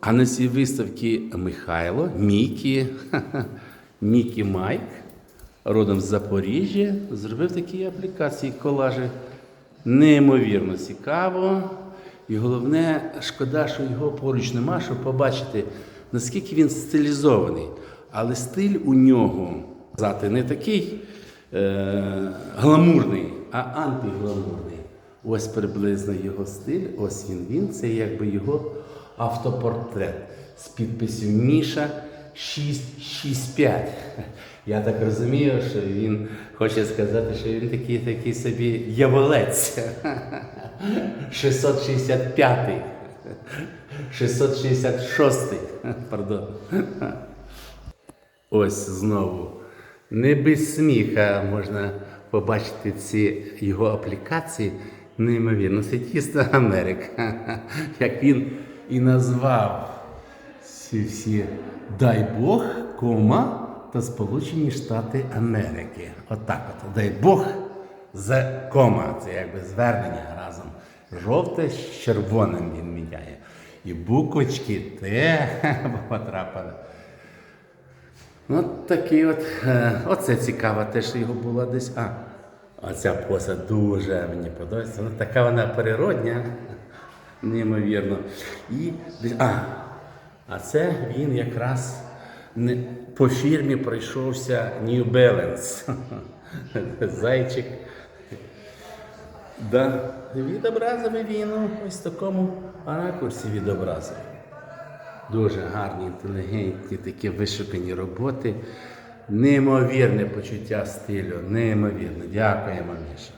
А на цій виставці Михайло, Мікі, Мікі Майк, родом з Запоріжжя, зробив такі аплікації, колажі. Неймовірно цікаво. І головне, шкода, що його поруч нема, щоб побачити, наскільки він стилізований. Але стиль у нього сказати, не такий е, гламурний, а антигламурний. Ось приблизно його стиль, ось він він. Це якби його автопортрет з підписю Міша 665. Я так розумію, що він хоче сказати, що він такий такий собі яволець. 665. 666. Пардон. Ось знову. Не без сміха можна побачити ці його аплікації. Неймовірно, це тісто Америка. Як він і назвав ці всі дай Бог, кома та Сполучені Штати Америки. Отак от. Дай Бог з кома. Це якби звернення разом. Жовте з червоним він міняє. І буквочки Т потрапили. Ну, такий от, е, оце цікаво, те, що його було десь. А, оця поза дуже мені подобається. Ну, така вона природня, неймовірно. І, а, а це він якраз не, по фірмі пройшовся New Balance. Зайчик. Да, відобразив він ось такому ракурсі відобразив. Дуже гарні, інтелігентні, такі вишукані роботи. Неймовірне почуття стилю, неймовірне. Дякуємо, Міша.